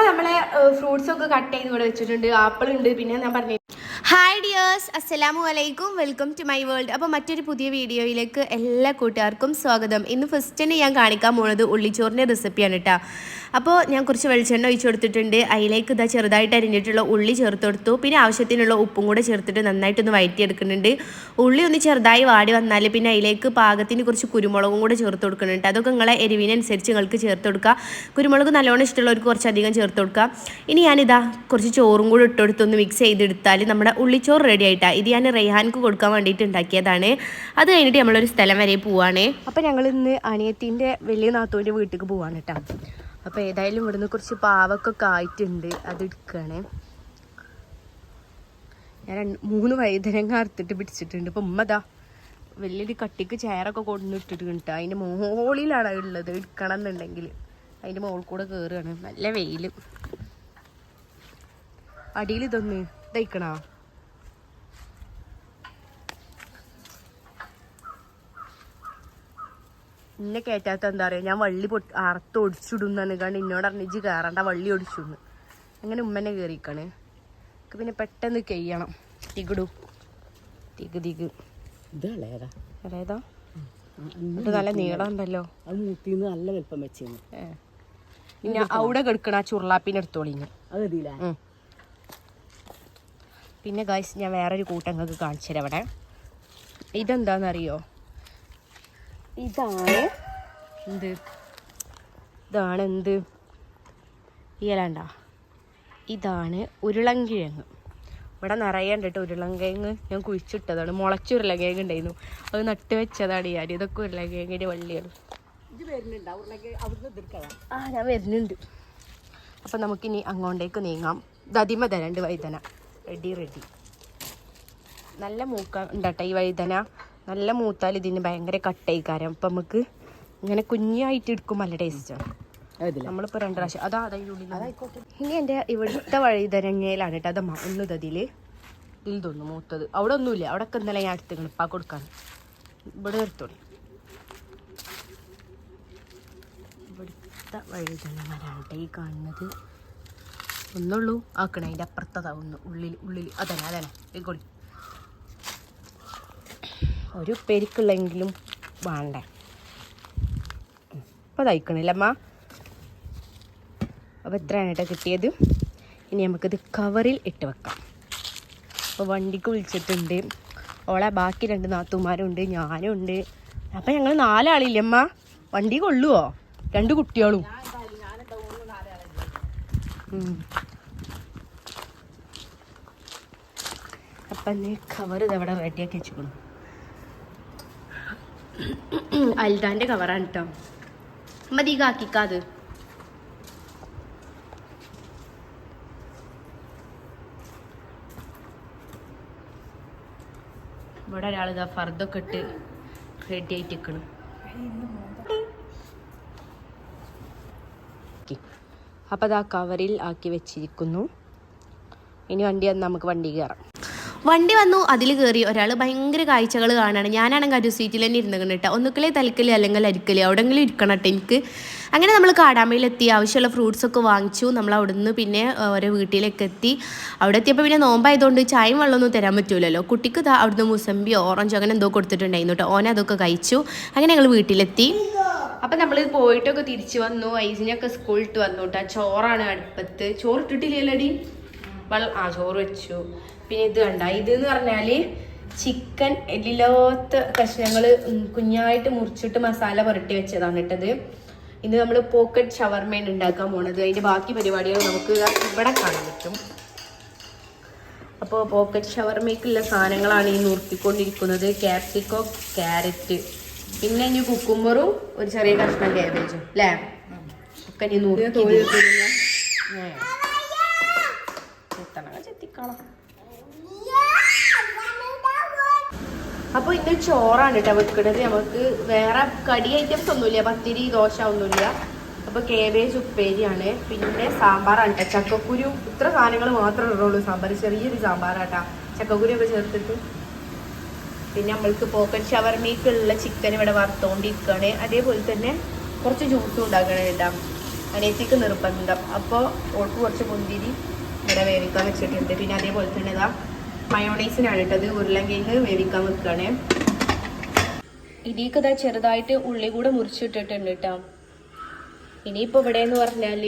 അപ്പോൾ നമ്മളെ ഫ്രൂട്ട്സ് ഒക്കെ കട്ട് ചെയ്ത് ഇവിടെ വെച്ചിട്ടുണ്ട്. ആപ്പിൾ ഉണ്ട് പിന്നെ ഞാൻ പറഞ്ഞു ഹായ് ഡിയേഴ്സ് അസ്സലാമു അലൈക്കും. വെൽക്കം ടു മൈ വേൾഡ് അപ്പോൾ മറ്റൊരു പുതിയ വീഡിയോയിലേക്ക് എല്ലാ കൂട്ടുകാർക്കും സ്വാഗതം. ഇന്ന് ഫസ്റ്റ് തന്നെ ഞാൻ കാണിക്കാൻ പോകുന്നത് ഉള്ളിച്ചോറിന്റെ റെസിപ്പിയാണ് കേട്ടോ അപ്പോൾ ഞാൻ കുറച്ച് വെളിച്ചെണ്ണ ഒഴിച്ചു കൊടുത്തിട്ടുണ്ട്. അതിലേക്ക് ഇതാ ചെറുതായിട്ട് അരിഞ്ഞിട്ടുള്ള ഉള്ളി ചേർത്ത് കൊടുത്തു. പിന്നെ ആവശ്യത്തിനുള്ള ഉപ്പും കൂടെ ചേർത്തിട്ട് നന്നായിട്ടൊന്ന് വയറ്റിയെടുക്കുന്നുണ്ട്. ഉള്ളി ഒന്ന് ചെറുതായി വാടി വന്നാൽ പിന്നെ അതിലേക്ക് പാകത്തിന് കുറച്ച് കുരുമുളകും കൂടെ ചേർത്ത് കൊടുക്കുന്നുണ്ട്. അതൊക്കെ നിങ്ങളെ എരിവിനനുസരിച്ച് നിങ്ങൾക്ക് ചേർത്ത് കൊടുക്കുക കുരുമുളക് നല്ലോണം ഇഷ്ടമുള്ളവർക്ക് കുറച്ചധികം ചേർത്ത് കൊടുക്കുക ഇനി ഞാനിതാ കുറച്ച് ചോറും കൂടെ ഇട്ടെടുത്തൊന്ന് മിക്സ് ചെയ്തെടുത്താൽ നമ്മുടെ ഉള്ളിച്ചോറ് റെഡി ആയിട്ടാണ് ഇത് ഞാൻ റെയ്ഹാൻക്ക് കൊടുക്കാൻ വേണ്ടിയിട്ട് ഉണ്ടാക്കിയതാണ്. അത് കഴിഞ്ഞിട്ട് നമ്മളൊരു സ്ഥലം വരെ പോവാണ്. അപ്പോൾ ഞങ്ങൾ ഇന്ന് അനിയത്തിന്റെ വലിയ നാത്തൂന്റെ വീട്ടിലേക്ക് പോവാണ് കേട്ടോ. അപ്പോൾ ഏതായാലും ഇവിടുന്ന് കുറച്ച് പാവക്കൊക്കെ ആയിട്ടുണ്ട്. അത് എടുക്കുകയാണ് ഞാൻ മൂന്ന് വൈദ്യരങ്ങ അറുത്തിട്ട് പിടിച്ചിട്ടുണ്ട്. ഇപ്പം ഉമ്മതാ വലിയൊരു കട്ടിക്ക് ചെയറൊക്കെ കൊണ്ടുവന്നിട്ടിട്ട് കിട്ടുക അതിന്റെ മുകളിലാണ് ഉള്ളത് എടുക്കണം എന്നുണ്ടെങ്കിൽ. അതിന്റെ മുകളിൽ കൂടെ കയറുകയാണ് നല്ല വെയിൽ അടിയിൽ ഇതൊന്ന് ഇതയ്ക്കണോ? ഇന്നെ കയറ്റാത്ത എന്താ പറയുക ഞാൻ വള്ളി പൊട്ടി അറുത്ത് ഒടിച്ചിടുന്നാണ് കണ്ട് എന്നോട് അറിഞ്ഞിച്ച് കയറണ്ട വള്ളി ഒടിച്ചിടുന്നു അങ്ങനെ ഉമ്മനെ കയറിക്കണേ എനിക്ക് പിന്നെ പെട്ടെന്ന് കെയ്യണം. തികിടു. Thick thick. ഇത് ഇളയതാ. അതായതാ ഇത് നല്ല നീളം ഉണ്ടല്ലോ. അത് മൂത്തിന്ന് നല്ല വലിപ്പം വെച്ചിരുന്നു. പിന്നെ അവിടെ കെടുക്കണ ആ ചുരുളാപ്പിനെ എടുത്തോളിഞ്ഞ് പിന്നെ ഗൈസ് ഞാൻ വേറൊരു കൂട്ടങ്ങൾക്ക് കാണിച്ചു തരാം അവിടെ ഇതെന്താണെന്നറിയോ ഇതാണ്. എന്ത്? ഇതാണ് എന്ത്? ഇയലണ്ട. ഇതാണ് ഉരുളൻകിഴങ്ങ്. ഇവിടെ നിറയെ ഉണ്ട് കേട്ടോ ഉരുളൻകിഴങ്ങ്. ഞാൻ കുഴിച്ചിട്ടതാണ്. മുളച്ച ഉരുളൻകിഴങ്ങ് ഉണ്ടായിരുന്നു. അത് നട്ട് വെച്ചതാണ് ഞാൻ ഇതൊക്കെ ഉരുളൻകിഴങ്ങിന്റെ വള്ളിയാണ്. ആ ഞാൻ വരുന്നുണ്ട്. അപ്പം നമുക്കിനി അങ്ങോട്ടേക്ക് നീങ്ങാം. ദതിമ തരണ്ട് വൈദന റെഡി റെഡി. നല്ല മൂക്ക ഉണ്ടട്ടെ ഈ വഴുതന. നല്ല മൂത്താൽ ഇതിന് ഭയങ്കര കട്ടയിക്കാരം അപ്പം നമുക്ക് ഇങ്ങനെ കുഞ്ഞായിട്ട് എടുക്കും നല്ല ടേസ്റ്റാണ് നമ്മളിപ്പോൾ രണ്ട് പ്രാവശ്യം അതാ ഉള്ളിൽ ഇനി എന്റെ ഇവിടുത്തെ വഴുതനങ്ങയിലാണ് കേട്ടോ അത് ഒന്നത് അതിൽ ഇതിൽ തോന്നുന്നു മൂത്തത്. അവിടെ ഒന്നുമില്ല. അവിടെ ഒക്കെ ഇന്നലെ ഞാൻ എടുത്തു ഇപ്പാ കൊടുക്കാൻ. ഇവിടെ എടുത്തോളി. ഇവിടുത്തെ വഴുതന മരാണ്ട് ഈ കാണുന്നത്. ഒന്നുള്ളൂ. ആക്കണേ. അതിന്റെ അപ്പുറത്തതാ ഒന്ന്. ഉള്ളിൽ ഉള്ളിൽ അതന്നെ അതന്നെ. ഇങ്ങോട്ട് ഒരു പെരിക്കുള്ളെങ്കിലും വേണ്ടേ? അപ്പോൾ തയ്ക്കണില്ലമ്മ അപ്പോൾ ഇത്രയാണ് കേട്ടോ കിട്ടിയത്. ഇനി നമുക്കിത് കവറിൽ ഇട്ട് വെക്കാം. അപ്പോൾ വണ്ടിക്ക് വിളിച്ചിട്ടുണ്ട്. ഓളെ ബാക്കി രണ്ട് നാത്തുമാരുണ്ട് ഞാനും ഉണ്ട്. അപ്പം ഞങ്ങൾ നാലാളില്ലമ്മ. വണ്ടി കൊള്ളുവോ? രണ്ട് കുട്ടികളും. അപ്പം നീ കവർ ഇതവിടെ റെഡിയാക്കി വെച്ചിക്കണം അൽദാന്റെ കവറാണ് കേട്ടോ മതി കാക്കിക്കാത് ഇവിടെ ഒരാൾ ഇതാ ഫർദൊക്കെ ഇട്ട് റെഡി ആയിട്ട് നിൽക്കണം അപ്പോൾ അത് ആ കവറിൽ ആക്കി വെച്ചിരിക്കുന്നു. ഇനി വണ്ടി നമുക്ക് വണ്ടി കയറാം. വണ്ടി വന്നു അതിൽ കയറി ഒരാൾ ഭയങ്കര കാഴ്ചകൾ കാണാണ്. ഞാനാണെങ്കിൽ ഒരു സീറ്റിൽ തന്നെ ഇരുന്നിക്കണം കേട്ടോ ഒന്നുക്കിലേ തലക്കൽ അല്ലെങ്കിൽ അരിക്കൽ എവിടെങ്കിലും ഇരിക്കണം എനിക്ക്. അങ്ങനെ നമ്മൾ കാടാമ്പയിലെത്തി. ആവശ്യമുള്ള ഫ്രൂട്ട്സ് ഒക്കെ വാങ്ങിച്ചു. നമ്മൾ അവിടുന്ന് പിന്നെ ഓരോ വീട്ടിലേക്ക് എത്തി. അവിടെ എത്തിയപ്പോൾ പിന്നെ നോമ്പായതുകൊണ്ട് ചായയും വെള്ളമൊന്നും തരാൻ പറ്റൂലല്ലോ. കുട്ടിക്ക് ഇതാ അവിടുന്ന് മുസമ്പി ഓറഞ്ച് അങ്ങനെ എന്തോ കൊടുത്തിട്ടുണ്ടായിരുന്നു കേട്ടോ ഓന അതൊക്കെ കഴിച്ചു. അങ്ങനെ ഞങ്ങൾ വീട്ടിലെത്തി. അപ്പം നമ്മൾ പോയിട്ടൊക്കെ തിരിച്ചു വന്നു. ഐസിനൊക്കെ സ്കൂളിട്ട് വന്നു കേട്ടോ ചോറാണ് അടുപ്പത്ത്. ചോറിട്ടിട്ടില്ലല്ലോ അടി വെള്ളം ആ ചോറ് വെച്ചു. പിന്നെ ഇത് കണ്ട. ഇത് എന്ന് പറഞ്ഞാൽ ചിക്കൻ എല്ലില്ലാത്ത കഷ്ണങ്ങൾ കുഞ്ഞായിട്ട് മുറിച്ചിട്ട് മസാല പുരട്ടി വെച്ചതാണ് ഇട്ടത് ഇന്ന് നമ്മൾ പോക്കറ്റ് ഷവർമയാണ് ഉണ്ടാക്കാൻ പോണത്. അതിന്റെ ബാക്കി പരിപാടികൾ നമുക്ക് ഇവിടെ കാണാൻ പറ്റും. അപ്പോൾ പോക്കറ്റ് ഷവർമയ്ക്കുള്ള സാധനങ്ങളാണ് ഈ നുറുക്കിക്കൊണ്ടിരിക്കുന്നത്. ക്യാപ്സിക്കോ ക്യാരറ്റ് പിന്നെ ഇനി കുക്കുമ്പറും ഒരു ചെറിയ കഷ്ണം ക്യാബേജും അല്ലേ ഒക്കെ ഇനി നുറുക്കി ചെത്തിക്കളാം. അപ്പോൾ ഇന്ന് ചോറാണ് കേട്ടോ വെക്കണത്. നമുക്ക് വേറെ കടി ഐറ്റംസ് ഒന്നുമില്ല. പത്തിരി ദോശ ഒന്നുമില്ല. അപ്പോൾ കേബേജ് ഉപ്പേരിയാണ്. പിന്നെ സാമ്പാറാണ് കേട്ടോ. ചക്കക്കുരു ഇത്ര സാധനങ്ങൾ മാത്രമേ ഉള്ളൂ. സാമ്പാർ ചെറിയൊരു സാമ്പാറാട്ടാ. ചക്കക്കുരു ഒക്കെ ചേർത്തിട്ട്. പിന്നെ നമ്മൾക്ക് പോക്കറ്റ് ഷവർമയ്ക്കുള്ള ചിക്കൻ ഇവിടെ വറുത്തോണ്ടിരിക്കുകയാണ് അതേപോലെ തന്നെ കുറച്ച് ജ്യൂസും ഉണ്ടാക്കണം കേട്ടോ. അനിയത്തിക്ക് നിർബന്ധം. അപ്പോൾ ഓൾക്ക് കുറച്ച് മുന്തിരി ഇവിടെ വേവിക്കാൻ വെച്ചിട്ടുണ്ട്. പിന്നെ അതേപോലെ തന്നെ ഇതാ മയോണൈസിനാണ് ഉരുളങ്കിഴങ്ങ് വേവിക്കാൻ വെക്കുകയാണ് ഇതിലേക്ക് ഇതാ ചെറുതായിട്ട് ഉള്ളി കൂടെ മുറിച്ചിട്ടിട്ടുണ്ട് കേട്ടോ ഇനിയിപ്പോൾ ഇവിടെ എന്ന് പറഞ്ഞാൽ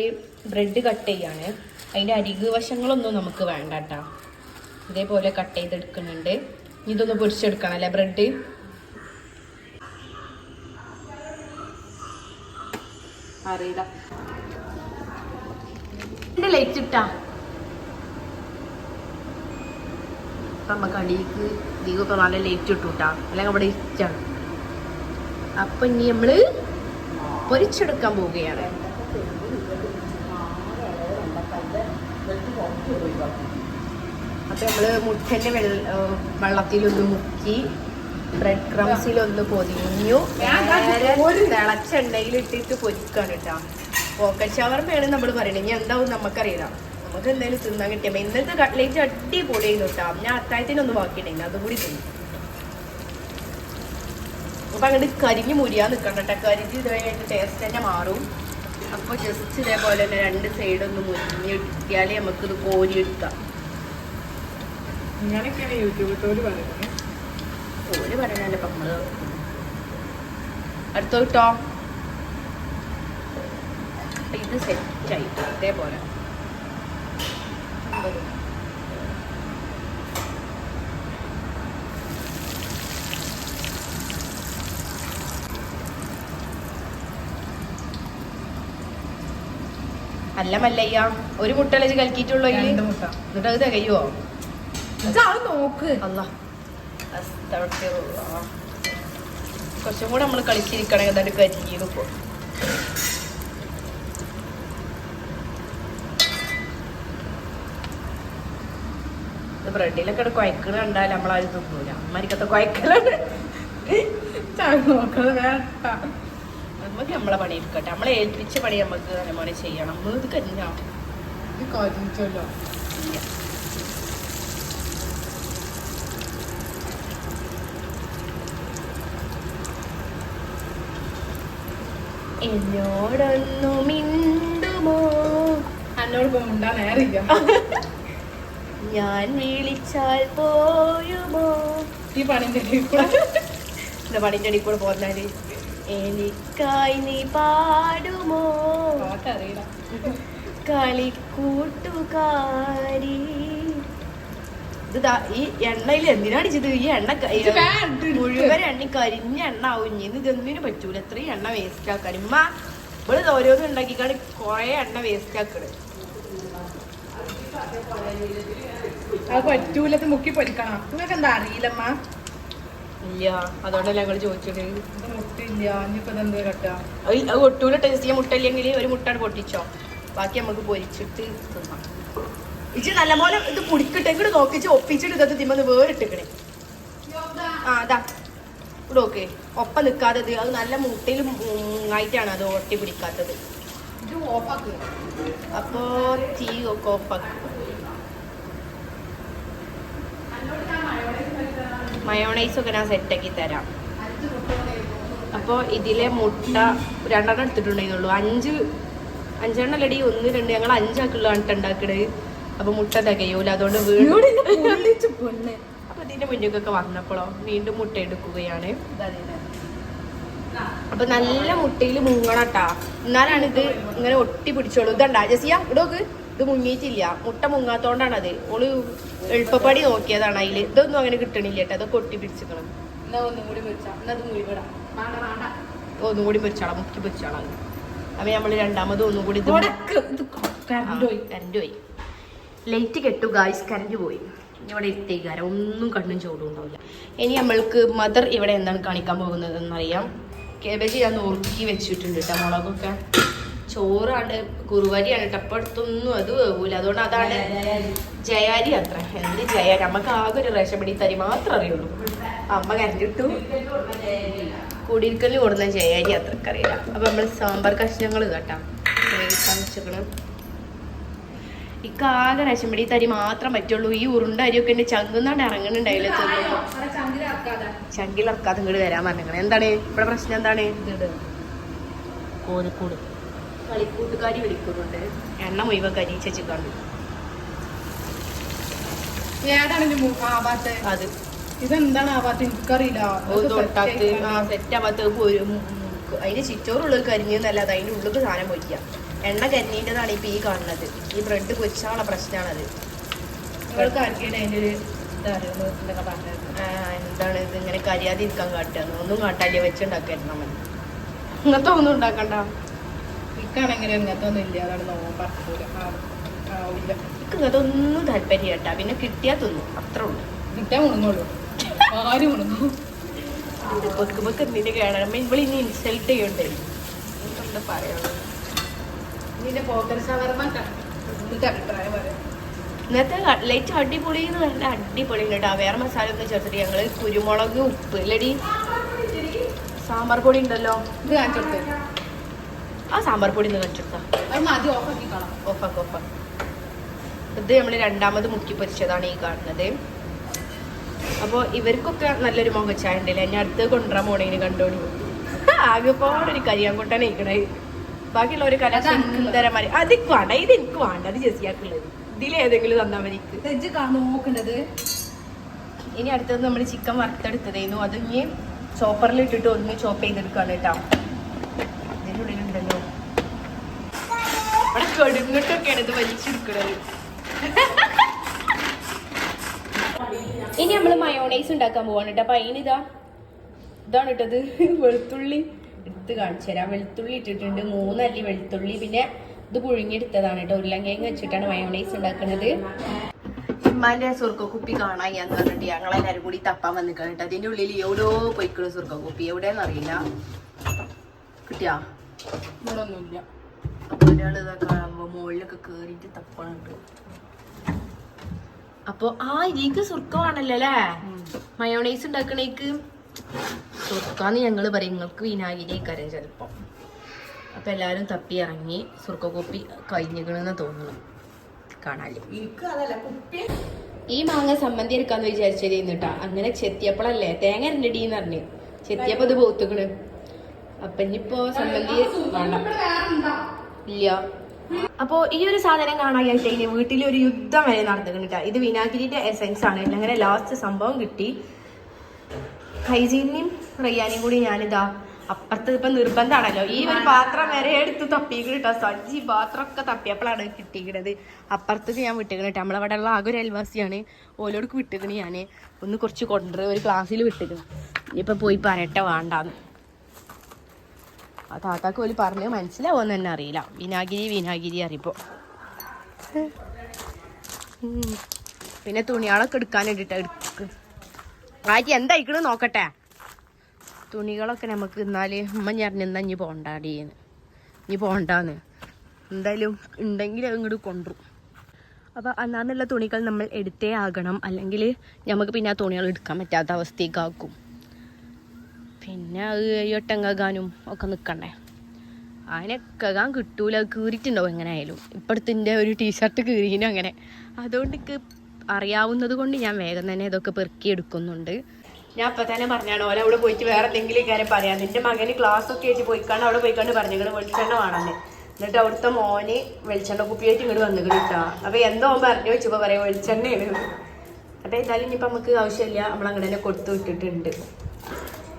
ബ്രെഡ് കട്ട് ചെയ്യാണ്. അതിന്റെ അരികു വശങ്ങളൊന്നും നമുക്ക് വേണ്ട കേട്ടോ ഇതേപോലെ കട്ട് ചെയ്തെടുക്കുന്നുണ്ട്. ഇതൊന്ന് പൊരിച്ചെടുക്കണം അല്ലേ ബ്രെഡ്? അറിയില്ല. ലൈറ്റ് ഇട്ടാ നമുക്ക് അടിയിക്ക് ദീപൊക്കെ നല്ല ലൈറ്റ് ഇട്ടു കേട്ടാ അല്ലെങ്കിൽ അവിടെ ഇഷ്ടമാണ് അപ്പൊ ഇനി നമ്മൾ പൊരിച്ചെടുക്കാൻ പോവുകയാണ്. അപ്പൊ നമ്മൾ മുട്ടന്റെ വെള്ള വെള്ളത്തിലൊന്ന് മുക്കി ബ്രെഡ് ക്രംസിലൊന്ന് പൊതിഞ്ഞു തിളച്ചെണ്ണയിൽ ഇട്ടിട്ട് പൊരിക്കാണ് കേട്ടാ പോക്കറ്റ് ഷവർമ്മയാണ് നമ്മൾ പറയുന്നത് ഇനി എന്താവും നമുക്കറിയാം നമുക്ക് എന്തായാലും തിന്നാൻ കിട്ടിയപ്പോ ഇന്നത്തെ കട്ട്ലേറ്റ് അടിപൊളിയായിരുന്നു കേട്ടോ. ഞാൻ അത്താഴത്തിനൊന്നും ബാക്കിയിട്ടുണ്ടെങ്കിൽ അതും കൂടി തിന്നു. അപ്പൊ അങ്ങോട്ട് കരിഞ്ഞ് മുരിയാൻ നിൽക്കണം കേട്ടോ. കരിഞ്ഞ് ഇതായിട്ട് ടേസ്റ്റ് തന്നെ മാറും. അപ്പോൾ ജസ്റ്റ് ഇതേപോലെ തന്നെ രണ്ട് സൈഡ് ഒന്ന് മുരിഞ്ഞ് കിട്ടിയാലേ ഇത് കോരി എടുക്കാം. ഇങ്ങനെയൊക്കെയാണ് യൂട്യൂബ് തോൽ പറയുന്നത്. ഓര് പറയണല്ലോ ഇപ്പൊ നമ്മൾ അടുത്ത കിട്ടോ ഇത് സെറ്റ് ആയിട്ട് ഇതേപോലെ അല്ല മല്ലയ്യ ഒരു മുട്ടല്ലേ കലക്കിയിട്ടുള്ളൂ ഇല്ല മുട്ട. എന്നിട്ട് അത് ഇജ്ജ് നോക്ക്. അല്ല കുറച്ചും കൂടെ നമ്മൾ കളിച്ചിരിക്കണേ എന്നിട്ട് കരിഞ്ഞു ഇപ്പോൾ ബ്രെഡിലൊക്കെ കുഴക്കണ കണ്ടാൽ നമ്മളാരും തിന്നൂല. അമ്മരിക്കത്തെ കുഴക്കലാണ് വേണ്ട. നമുക്ക് നമ്മളെ പണി എടുക്കട്ടെ. നമ്മളെ ഏൽപ്പിച്ച പണി നമുക്ക് നല്ലപോലെ ചെയ്യണം. ഇത് കഴിഞ്ഞാ? ഇത് കൊതിച്ചല്ലോ എന്നോടൊന്നു മിണ്ടുമോ? അന്നോട് ഇപ്പൊ മുണ്ടാ നേരില്ല ഞാൻ വിളിച്ചാൽ പോയുമോ ഈ പണിന്റെ ഇല്ല പണിന്റെ അടി കൂടെ പോന്നാൽ. എനിക്കായി നീ പാടുമോ? കളിക്കൂട്ടുകാരി. ഇത് ഈ എണ്ണയിൽ എന്തിനാ അടിച്ചത്? ഈ എണ്ണ മുഴുവൻ എണ്ണ കരിഞ്ഞ എണ്ണ ആവും. ഇനി ഇതൊന്നിനും പറ്റൂല. എത്രയും എണ്ണ വേസ്റ്റ് ആക്കാൻ ഇമ്മ ഇവിടെ ഓരോന്നും ഉണ്ടാക്കിക്കാണ് കുറെ എണ്ണ വേസ്റ്റ് ആക്കണത് അത് പറ്റൂലത് മുക്കി പൊരിക്കണം. നിങ്ങൾക്ക് എന്താ അറിയില്ലമ്മ? ഇല്ല അതുകൊണ്ടല്ല ഞങ്ങൾ ചോദിച്ചത്. ഇത് മുട്ടില്ല ഇനിയിപ്പോ ഇതെന്ത് കട്ടാ? അത് ഒട്ടൂല ടേസ്റ്റ് ചെയ്യാൻ മുട്ടല്ലെങ്കിൽ ഒരു മുട്ട പൊട്ടിച്ചോ. ബാക്കി നമുക്ക് പൊരിച്ചിട്ട് തിന്നാം. ഇച്ച് നല്ലപോലെ ഇത് പുടിക്കട്ടെ. ഇങ്ങോട്ട് നോക്കിച്ച് ഒപ്പിച്ചിട്ട് ഇതൊക്കെ തിമ്മന്ന് വേറിട്ടിക്കണേ. ആ അതാ ഇവിടെ ഓക്കെ ഒപ്പം നിൽക്കാത്തത് അത് നല്ല മുട്ടയിൽ ആയിട്ടാണ് അത് ഒട്ടി പിടിക്കാത്തത്. ഇത് ഓഫാക്ക്. അപ്പോ തീ ഒക്കെ ഓഫാക്കി. മയോണൈസ് ഒക്കെ ഞാൻ സെറ്റാക്കി തരാം. അപ്പോൾ ഇതിലെ മുട്ട രണ്ടെണ്ണം എടുത്തിട്ടുണ്ടെന്നുള്ളൂ അഞ്ച് അഞ്ചെണ്ണം അല്ലടി ഒന്ന് രണ്ട് ഞങ്ങൾ അഞ്ചാക്കുള്ളതാണ് ഉണ്ടാക്കണത്. അപ്പോൾ മുട്ട തികയൂല അതുകൊണ്ട് വീണ്ടും അപ്പോൾ ഇതിന്റെ മുന്നിലേക്കൊക്കെ വന്നപ്പോഴോ വീണ്ടും മുട്ട എടുക്കുകയാണ്. അപ്പൊ നല്ല മുട്ടയിൽ മുങ്ങണട്ടാ. എന്നാലാണ് ഇത് ഇങ്ങനെ ഒട്ടി പിടിച്ചോളൂ. ഇതണ്ടാ? ജസിയ ഇടോക്ക് ഇത്. മുങ്ങിയിട്ടില്ല. മുട്ട മുങ്ങാത്തോണ്ടാണ് അത് ഓൾ എളുപ്പപ്പടി നോക്കിയതാണ് അതിൽ. ഇതൊന്നും അങ്ങനെ കിട്ടണില്ല കേട്ടോ. അതൊക്കെ ഒട്ടി പിടിച്ചിക്കണം. ഒന്നും കൂടി അത് പൊരിച്ചാളാം. മുക്കി പൊരിച്ചാളാം അപ്പൊ നമ്മൾ രണ്ടാമത് ഒന്നും കൂടി കറണ്ട് പോയി. ലൈറ്റ് കെട്ടു ഗായ്സ് കറണ്ട് പോയി. ഇവിടെ ഇരുത്തേക്കാരം ഒന്നും കണ്ണും ചോടും ഉണ്ടാവില്ല. ഇനി നമ്മൾക്ക് മദർ ഇവിടെ എന്താണ് കാണിക്കാൻ പോകുന്നത് എന്നറിയാം കേബേജ് ഞാൻ നുറുക്കി വെച്ചിട്ടുണ്ട് കേട്ടോ മുളകൊക്കെ. ചോറാണ് കുറുവരിയാണ് അടുത്തൊന്നും അത് വേവൂല. അതുകൊണ്ട് അതാണ് ജയാരി അത്ര. എന്ത് ജയാരി? നമുക്ക് ആകെ ഒരു റേഷൻ പിടി തരി മാത്രമേ അറിയുള്ളൂ. അമ്മ കരഞ്ഞിട്ടു. കുടിയിരിക്കലിൽ കൊടുന്ന ജയാരി അത്രക്കറിയില്ല. അപ്പൊ നമ്മൾ സാമ്പാർ കഷ്ണങ്ങൾ കേട്ടാ. വേവിക്കാൻ വെച്ചേക്കണം ഇക്കാകെ റേഷൻ പിടി തരി മാത്രം പറ്റുള്ളൂ. ഈ ഉരുണ്ട അരിയൊക്കെ എന്റെ ചങ്കുന്നാണ്ട് ഇറങ്ങുന്നുണ്ടായില്ല ചങ്കിലിറക്കാതെ. ഇങ്ങോട്ട് വരാൻ പറഞ്ഞേ എന്താണ്? ഇവിടെ പ്രശ്നം എന്താണ്? കോഴിക്കോട് കളിക്കൂട്ടുകാരി വിളിക്കുന്നുണ്ട്. എണ്ണ മുഴുവൻ കരിച്ചു കണ്ടു. അത്. ഇതെന്താണ് ആവാത്ത? എനിക്കറിയില്ല. തൊട്ടാത്ത് ആ സെറ്റ് ആവാത്ത പോരും അതിന്റെ ചിറ്റോറുള്ളത് കരിഞ്ഞെന്നല്ലാതെ അതിന്റെ ഉള്ളിൽ സാധനം പൊരിക്കുക എണ്ണ കരിഞ്ഞിന്റെതാണ് ഇപ്പൊ ഈ കാണുന്നത്. ഈ ബ്രെഡ് പൊരിച്ചാനുള്ള പ്രശ്നമാണത്. നിങ്ങൾക്ക് അതിന്റെ ഒരു എന്താണ് ഇത്? ഇങ്ങനെ കരിയാതിരിക്കാൻ കാട്ടുക. ഒന്നും കാട്ടാല്ലേ വെച്ചുണ്ടാക്കായിരുന്നു നമ്മൾ ഇങ്ങനത്തെ ഒന്നും ഉണ്ടാക്കണ്ട. എനിക്കാണെങ്കിൽ ഇങ്ങനത്തെ ഒന്നും ഇല്ല. അതാണ് നോക്കാൻ പറ്റൂല ആവില്ല എനിക്ക് ഇങ്ങനത്തെ ഒന്നും താല്പര്യം കേട്ടാ. പിന്നെ കിട്ടിയാ തിന്നു. അത്ര ഉള്ളു. കിട്ടാൻ ഉണങ്ങുള്ളൂ ആരും മുണങ്ങും ഇത് വെക്ക് വെക്ക് എന്തിന്റെ കേടാണ് ഇവിടെ ഇനി ഇൻസൾട്ട് ചെയ്യണ്ടേ? എന്താ ഇതിന്റെ പോക്കർ സവർമ്മ അഭിപ്രായം പറയാം. ഇന്നത്തെ കട്ട്ലേറ്റ് അടിപൊളി എന്ന് പറഞ്ഞാൽ അടിപൊളി കേട്ടോ. വേറെ മസാല ഒന്നും ചേർത്തിട്ട് ഞങ്ങൾ കുരുമുളക് ഉപ്പ് ഇല്ലടി. സാമ്പാർ പൊടി ഉണ്ടല്ലോ. ഇത് കാണിച്ചെടുത്ത് ആ സാമ്പാർ പൊടി ഒന്ന് ആദ്യം ഓഫാക്കി ഇത് നമ്മൾ രണ്ടാമത് മുക്കി പൊരിച്ചതാണ് ഈ കാണുന്നത്. അപ്പോൾ ഇവർക്കൊക്കെ നല്ലൊരു മുഖച്ചായ ഉണ്ടല്ലേ? ഞാൻ അടുത്ത് കൊണ്ടുവരാൻ പോണേന് കണ്ടോളി. ആകെപ്പാടൊരു ഒരു കരിയാൻകൊട്ടാണ് ഇരിക്കണേ ബാക്കിയുള്ള ഒരു കല. സുന്ദരമായി അത് എനിക്ക് വേണ്ട ഇത് എനിക്ക് വേണ്ട അത് ജെസിയാക്കുള്ളത് ഇതിലേതെങ്കിലും തന്നാ മതി നോക്കേണ്ടത് ഇനി അടുത്തത് നമ്മൾ ചിക്കൻ വറുത്തെടുത്തതേനു അത് ഇനി ചോപ്പറിൽ ഇട്ടിട്ട് ഒന്ന് ചോപ്പ് ചെയ്തെടുക്കാണ് കേട്ടോ. ഇതിന്റെ ഉള്ളിലുണ്ടല്ലോ. ഇവിടെ കടുങ്ങിട്ടൊക്കെയാണ് ഇത് വലിച്ചെടുക്കുന്നത് ഇനി നമ്മൾ മയോണൈസ് ഉണ്ടാക്കാൻ പോവാണ് കേട്ടോ അപ്പൊ അതിനിതാ ഇതാണ് ഇട്ടത് വെളുത്തുള്ളി എടുത്ത് കാണിച്ചു തരാം. വെളുത്തുള്ളി ഇട്ടിട്ടുണ്ട്. മൂന്നല്ലി വെളുത്തുള്ളി. പിന്നെ ഇത് പുഴുങ്ങിയെടുത്തതാണ് കേട്ടോ ഉരുളങ്കിഴങ്ങ് വെച്ചിട്ടാണ് മയോണൈസ് ഉണ്ടാക്കുന്നത്. ഉമ്മാന്റെ സുർക്ക കുപ്പി കാണാൻ പറഞ്ഞിട്ട് പറഞ്ഞിട്ട് ഞങ്ങളെല്ലാരും കൂടി തപ്പാൻ വന്നിക്കാണ് കേട്ടോ അതിന്റെ ഉള്ളിൽ എവിടെയോ പോയിക്കുള്ള സുർക്ക കുപ്പി എവിടെയെന്ന് അറിയില്ല കിട്ടിയാ? ഇവിടെ ഒന്നുമില്ല ഒരാൾ ഇതൊക്കെ മുകളിലൊക്കെ കേറിയിട്ട് തപ്പണുണ്ട്. അപ്പൊ ആ ഇതിക്ക് സുർക്കമാണല്ലോ അല്ലേ? മയോണൈസ് ഉണ്ടാക്കണേക്ക്? സുർക്കാന്ന് ഞങ്ങൾ പറയും. നിങ്ങൾക്ക് വിനാഗിരിക്കാരം ചെലപ്പം. അപ്പൊ എല്ലാരും തപ്പി ഇറങ്ങി സുർക്ക കുപ്പി കഴിഞ്ഞിക്കണെന്ന് തോന്നുന്നു കാണാൽ. ഈ മാങ്ങ സമ്മന്തി എടുക്കാന്ന് വിചാരിച്ചത് എന്നിട്ടാ അങ്ങനെ ചെത്തിയപ്പോഴല്ലേ തേങ്ങ രണ്ടടിന്ന് പറഞ്ഞു. ചെത്തിയപ്പോ ഇത് പോത്തുക്കണ്. അപ്പൊ ഇനിയിപ്പോ സമ്മന്തി വേണ്ട. ഇല്ല. അപ്പോ ഈ ഒരു സാധനം കാണാനായിട്ട് ഇനി വീട്ടിൽ ഒരു യുദ്ധം വരെ നടന്നിട്ടുണ്ട്. ഇത് വിനാഗിരിന്റെ എസെൻസ് ആണ്. അങ്ങനെ ലാസ്റ്റ് സംഭവം കിട്ടി. ഹൈജീനിയും റയ്യാനും കൂടി ഞാനിതാ അപ്പുറത്ത് ഇപ്പൊ നിർബന്ധമാണല്ലോ ഈ ഒരു പാത്രം വരെ എടുത്ത് തപ്പിക്കിട്ടോ സജ്ജി പാത്രമൊക്കെ തപ്പിയപ്പോഴാണ് കിട്ടിക്കണത് അപ്പുറത്ത് ഞാൻ വിട്ടിക്കണിട്ട് നമ്മളവിടെ ഉള്ള ആകെ ഒരു അയൽവാസിയാണ്. ഓലോടക്ക് വിട്ടിക്കണ് ഞാൻ ഒന്ന് കുറച്ച് കൊണ്ടുവരും ഒരു ക്ലാസ്സിൽ വിട്ടിക്കണം. ഇനിയിപ്പോ പോയി പറയട്ടെ വേണ്ടാന്ന്. ആ താത്താക്ക് പോലും പറഞ്ഞ് മനസ്സിലാവുമെന്ന് തന്നെ അറിയില്ല. വിനാഗിരി വിനാഗിരി അറിയിപ്പോ. പിന്നെ തുണികളൊക്കെ എടുക്കാൻ വേണ്ടിട്ട് എടുക്ക്. ആക്കി എന്തായിക്കണ് നോക്കട്ടെ? തുണികളൊക്കെ നമുക്ക് ഇന്നാൽ ഉമ്മ ഞാൻ എന്നാ ഇനി പോണ്ടാടിയെന്ന് ഇനി പോണ്ടാന്ന്. എന്തായാലും ഉണ്ടെങ്കിൽ ഇങ്ങോട്ട് കൊണ്ടുവരും അപ്പോൾ അന്നാന്നുള്ള തുണികൾ നമ്മൾ എടുത്തേ ആകണം. അല്ലെങ്കിൽ നമുക്ക് പിന്നെ ആ തുണികൾ എടുക്കാൻ പറ്റാത്ത അവസ്ഥയ്ക്കാക്കും പിന്നെ അത് ഒട്ടങ്ങാനും ഒക്കെ നിൽക്കണ്ടേ അതിനെ കകാൻ കിട്ടൂല കീറിയിട്ടുണ്ടാവും എങ്ങനെ ആയാലും ഇപ്പോഴത്തെ ഒരു ടീഷർട്ട് കീറിനും അങ്ങനെ. അതുകൊണ്ട് എനിക്ക് അറിയാവുന്നത് കൊണ്ട് ഞാൻ വേഗം തന്നെ ഇതൊക്കെ പെറുക്കി എടുക്കുന്നുണ്ട് ഞാൻ അപ്പം തന്നെ പറഞ്ഞാണ് ഓല അവിടെ പോയിട്ട് വേറെ എന്തെങ്കിലും കാര്യം പറയാം നിന്റെ മകന് ക്ലാസ് ഒക്കെ ആയിട്ട് പോയിക്കാണ്ട് അവിടെ പോയിക്കാണ്ട് പറഞ്ഞിങ്ങനെ വെളിച്ചെണ്ണ വേണമെന്ന് എന്നിട്ട് അവിടുത്തെ മോന് വെളിച്ചെണ്ണ കുപ്പിയായിട്ട് ഇങ്ങോട്ട് വന്നു കിട്ടാ അപ്പം എന്തോ പറഞ്ഞു വെച്ചപ്പോൾ പറയാം വെളിച്ചെണ്ണയാണ്. അപ്പം എന്തായാലും ഇനിയിപ്പം നമുക്ക് ആവശ്യമില്ല നമ്മൾ അങ്ങനെ തന്നെ കൊടുത്തു വിട്ടിട്ടുണ്ട്.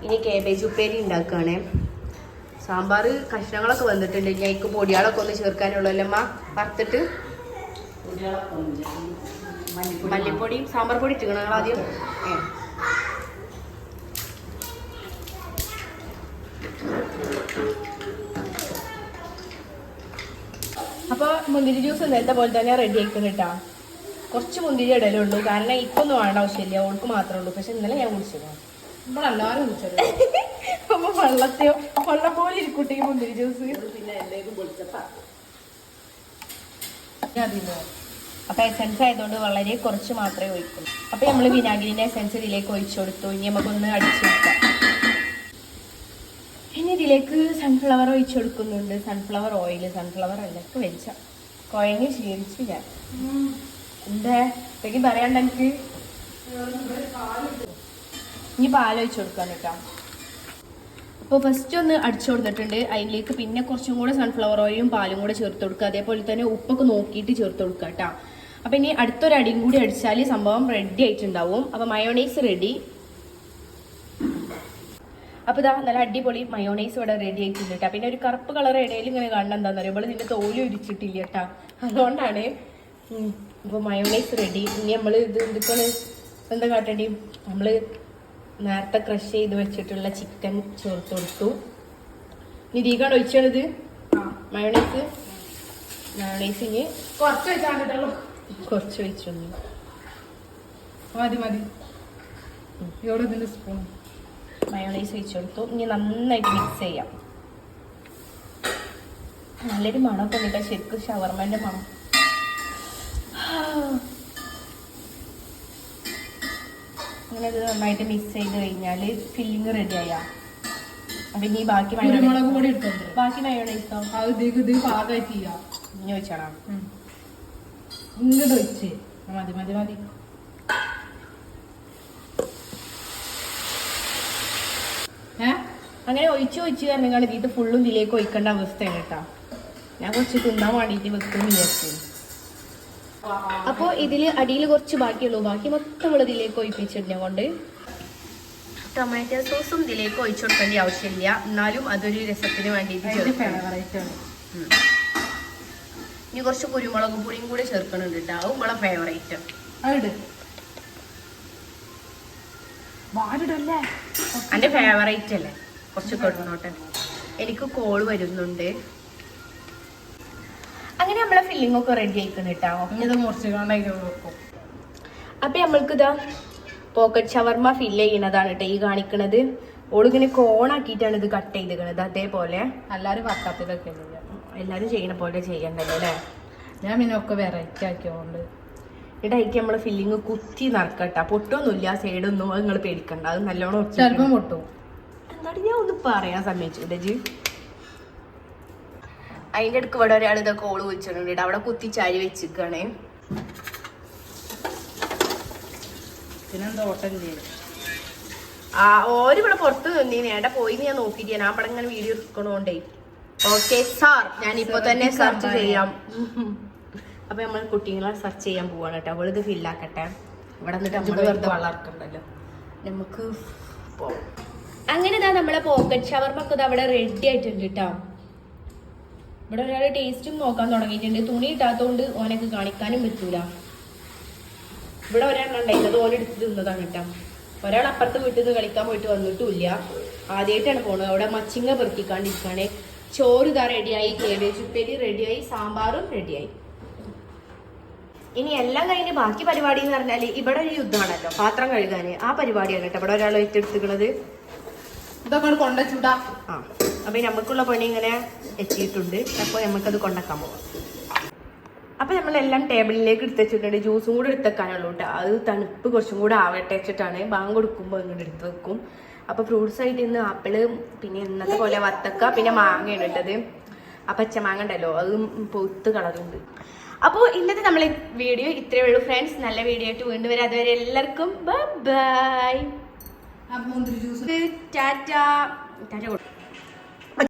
ഇനി കേബേജ് ഉപ്പേരി ഉണ്ടാക്കുകയാണ് സാമ്പാർ കഷ്ണങ്ങളൊക്കെ വന്നിട്ടുണ്ട്. ഇനി അതിക്ക് പൊടിയാളൊക്കെ ഒന്ന് ചേർക്കാനുള്ളൂ അമ്മ വറുത്തിട്ട്? മല്ലിപ്പൊടിയും സാമ്പാർ പൊടി ഇട്ടിക്കണം ആദ്യം? അപ്പൊ അപ്പോൾ മുന്തിരി ജ്യൂസ് നേരത്തെ പോലെ തന്നെ റെഡി ആയിക്കുന്നു കേട്ടോ കുറച്ച് മുന്തിരി ഇടലുള്ളൂ കാരണം ഇപ്പൊന്നും വേണ്ട ആവശ്യമില്ല. ഓൾക്ക് മാത്രമേ ഉള്ളൂ. പക്ഷെ ഇന്നലെ ഞാൻ കുടിച്ചിരുന്നു. നമ്മളെല്ലാരും വിളിച്ചത് അപ്പൊ വെള്ളത്തെ വെള്ളം പോലെ ഇരിക്കൂട്ടെ ഈ മുന്തിരി ജ്യൂസ്. അതില്ലോ അപ്പൊ എസെൻസ് ആയതുകൊണ്ട് വളരെ കുറച്ച് മാത്രമേ ഒഴിക്കൂ അപ്പൊ നമ്മൾ വിനാഗിരിന്റെ എസെൻസ് ഇതിലേക്ക് ഒഴിച്ചു കൊടുത്തു. ഇനി നമുക്കൊന്ന് അടിച്ചു വെക്കാം ഇനി ഇതിലേക്ക് സൺഫ്ലവർ ഒഴിച്ചു കൊടുക്കുന്നുണ്ട്. സൺഫ്ലവർ ഓയിൽ സൺഫ്ലവർ അല്ല വെച്ച. കുഴങ്ങി ശീലിച്ചു ഞാൻ. എന്താ? ഇതൊക്കെ പറയാണ്ട് എനിക്ക്? ഇനി പാൽ ഒഴിച്ചു കൊടുക്കാൻ കേട്ടോ. അപ്പോൾ ഫസ്റ്റ് ഒന്ന് അടിച്ചു കൊടുത്തിട്ടുണ്ട്. അതിലേക്ക് പിന്നെ കുറച്ചും കൂടെ സൺഫ്ലവർ ഓയിലും പാലും കൂടെ ചേർത്ത് കൊടുക്കുക. അതേപോലെ തന്നെ ഉപ്പൊക്കെ നോക്കിയിട്ട് ചേർത്ത് കൊടുക്കുക കേട്ടോ. അപ്പോൾ ഇനി അടുത്തൊരു അടിയും കൂടി അടിച്ചാൽ സംഭവം റെഡി ആയിട്ടുണ്ടാവും. അപ്പോൾ മയോണൈസ് റെഡി അപ്പോൾ ഇതാ നല്ല അടിപൊളി മയോണൈസ് ഇവിടെ റെഡി ആയിട്ടുണ്ട് കേട്ടോ. പിന്നെ ഒരു കറുപ്പ് കളർ ഇടയിൽ ഇങ്ങനെ കാണണം എന്താണെന്ന് പറയുമ്പോൾ ഇതിന്റെ തോൽ ഉരിച്ചിട്ടില്ല കേട്ടോ. അതുകൊണ്ടാണ്. അപ്പോൾ മയോണൈസ് റെഡി ഇനി നമ്മൾ ഇത് എന്തൊക്കെയാണ് എന്താ കാട്ടേണ്ടി? നമ്മൾ നേരത്തെ ക്രഷ് ചെയ്ത് വെച്ചിട്ടുള്ള ചിക്കൻ ചേർത്ത് കൊടുത്തു. ഇനി ഇതിക്കാണ് ഒഴിച്ചത്. മയോണൈസ് മയോണൈസ് ഇനി കുറച്ച് വെച്ചാണ്ടല്ലോ കുറച്ച് ഒഴിച്ചു മതി മതി. ഇതിന്റെ സ്പൂൺ മയോണൈസ് ഒഴിച്ചു കൊടുത്തു. ഇനി നന്നായിട്ട് മിക്സ് ചെയ്യാം. നല്ലൊരു മണമൊക്കെ ഉണ്ട് ശരിക്കും ഷവർമേന്റെ മണം. അങ്ങനെ ഇത് നന്നായിട്ട് മിക്സ് ചെയ്ത് കഴിഞ്ഞാൽ ഫില്ലിങ് റെഡി ആയാ അപ്പൊ ഇനി ബാക്കി കുരുമുളക് പൊടി ഇട്ടുണ്ട് ബാക്കി മയോണൈസോ അത് ഇത് പാകമായിട്ട് ചെയ്യാം. ഇനി വെച്ചാടാ ഇങ്ങോട്ട് വെച്ച് മതി മതി മതി. അങ്ങനെ ഒഴിച്ചു ഒഴിച്ച് കാരണം ഇത് ഫുള്ളും ഇതിലേക്ക് ഒഴിക്കേണ്ട അവസ്ഥയാണ് കേട്ടോ. ഞാൻ കുറച്ച് തിന്നാൻ വേണ്ടിയിട്ട് വെക്കും വിചാരിച്ചു. അപ്പോൾ ഇതിൽ അടിയിൽ കുറച്ച് ബാക്കിയുള്ളൂ. ബാക്കി മൊത്തം നമ്മൾ ഇതിലേക്ക് ഒഴിപ്പിച്ചിട്ടുണ്ട് കൊണ്ട്. ടൊമാറ്റോ സോസും ഇതിലേക്ക് ഒഴിച്ചു കൊടുക്കേണ്ട ആവശ്യമില്ല. എന്നാലും അതൊരു രസത്തിന് വേണ്ടിയിട്ട് ഇനി കുറച്ച് കുരുമുളക് പൊടിയും കൂടി ചേർക്കണുണ്ട് കേട്ടോ അതും നമ്മളെ ഫേവറേറ്റ് എന്റെ എന്റെ ഫേവറേറ്റ് അല്ലേ? കുറച്ച് തൊടുന്നോട്ടെ എനിക്ക് കോൾ വരുന്നുണ്ട്. അങ്ങനെ നമ്മളെ ഫില്ലിംഗ് ഒക്കെ റെഡി ആയിക്കുന്നു കേട്ടോ ഇത് മുറിച്ച് കാണാൻ വെക്കും. അപ്പൊ നമ്മൾക്ക് ഇതാ പോക്കറ്റ് ഷവർമ ഫില്ല് ചെയ്യണതാണ് കേട്ടോ ഈ കാണിക്കണത്. ഓളിങ്ങനെ കോണാക്കിയിട്ടാണ് ഇത് കട്ട് ചെയ്തിരിക്കണത് അതേപോലെ. എല്ലാരും വട്ടത്തിലൊക്കെ എല്ലാരും ചെയ്യണ പോലെ ചെയ്യണ്ടല്ലോ അല്ലേ? ഞാൻ പിന്നെ ഒക്കെ വെറൈറ്റി ആക്കിയോണ്ട്. ഇടയ്ക്ക് നമ്മൾ ഫില്ലിങ് കുത്തി നറക്കട്ട പൊട്ടൊന്നുമില്ല സൈഡൊന്നും നിങ്ങൾ പേടിക്കണ്ട. അത് നല്ലോണം ഒട്ടി ചിലപ്പം പൊട്ടും. എന്നാലും ഞാൻ ഒന്ന് പറയാൻ സമ്മതിച്ചു. ജി അതിന്റെ അടുക്ക് ഇവിടെ ഒരാൾ ഇതൊക്കെ ഓൾ വിളിച്ചിട്ടുണ്ട് അവിടെ കുത്തി ചാരി വെച്ചിരിക്കണേ. ആ ഓര് ഇവിടെ പുറത്ത് നിന്നീന്. ഏട്ടാ പോയി ഞാൻ നോക്കിയിട്ട് ഞാൻ അവിടെ ഇങ്ങനെ വീഡിയോ എടുക്കണോണ്ടേ. ഓക്കെ സാർ ഞാൻ ഇപ്പൊ തന്നെ സെർച്ച് ചെയ്യാം. അപ്പൊ നമ്മൾ കുട്ടികളെ സെർച്ച് ചെയ്യാൻ പോവാണ് കേട്ടോ. അവളിത് ഫില്ലാക്കട്ടെ ഇവിടെ നിന്നിട്ട് നമ്മൾ വെറുതെ വളർക്കണ്ടല്ലോ. നമുക്ക് അങ്ങനെ ഇതാ നമ്മളെ പോക്കറ്റ് ഷവർമൊക്കെ അവിടെ റെഡി ആയിട്ടുണ്ട് കേട്ടോ. ഇവിടെ ഒരാൾ ടേസ്റ്റും നോക്കാൻ തുടങ്ങിയിട്ടുണ്ട്. തുണി ഇട്ടാത്തോണ്ട് ഓനക്ക് കാണിക്കാനും പറ്റൂല. ഇവിടെ ഒരെണ്ണം ഉണ്ടായിരുന്നത് ഓലെടുത്ത് തിന്നതാണ് കേട്ടോ. ഒരാൾ അപ്പുറത്ത് വീട്ടിൽ നിന്ന് കളിക്കാൻ പോയിട്ട് വന്നിട്ടുമില്ല. ആദ്യമായിട്ടാണ് പോണത്. അവിടെ മച്ചിങ്ങ പെറുക്കിക്കാണ്ടിരിക്കുകയാണ് ചോറ് ഇതാ റെഡിയായി കേബേജ് ഉപ്പേരി റെഡിയായി സാമ്പാറും റെഡിയായി ഇനി എല്ലാം കഴിഞ്ഞ് ബാക്കി പരിപാടി എന്ന് പറഞ്ഞാൽ ഇവിടെ ഒരു യുദ്ധമാണല്ലോ. പാത്രം കഴുകാൻ ആ പരിപാടിയാണ് കേട്ടോ ഇവിടെ ഒരാൾ ഏറ്റെടുത്തിക്കണത് ഇതൊക്കെ കൊണ്ടുവച്ചുടാ ആ അപ്പൊ നമുക്കുള്ള പണി ഇങ്ങനെ എത്തിയിട്ടുണ്ട്. അപ്പോൾ നമുക്കത് കൊണ്ടാക്കാൻ പോവാം. അപ്പൊ നമ്മളെല്ലാം ടേബിളിലേക്ക് എടുത്ത് വെച്ചിട്ടുണ്ട്. ജ്യൂസും കൂടെ എടുത്തേക്കാനുള്ളൂ കേട്ടോ. അത് തണുപ്പ് കുറച്ചും കൂടെ ആവട്ടെ വെച്ചിട്ടാണ്. ബാങ്ക് കൊടുക്കുമ്പോൾ ഇങ്ങോട്ട് എടുത്ത് വെക്കും. അപ്പൊ ഫ്രൂട്ട്സ് ആയിട്ട് ഇന്ന് ആപ്പിൾ പിന്നെ ഇന്നത്തെ പോലെ വത്തക്ക പിന്നെ മാങ്ങയാണ് ഇട്ടത്. ആ പച്ചമാങ്ങ ഉണ്ടല്ലോ അത് പൊത്ത് കളറുണ്ട്. അപ്പോൾ ഇന്നത്തെ നമ്മളെ വീഡിയോ ഇത്രയേ ഉള്ളൂ. ഫ്രണ്ട്സ് നല്ല വീഡിയോ ആയിട്ട് വീണ്ടും വരാം. അതുവരെ എല്ലാവർക്കും ബൈ മുന്തിരി ജ്യൂസ്. ടാറ്റ. ടാറ്റ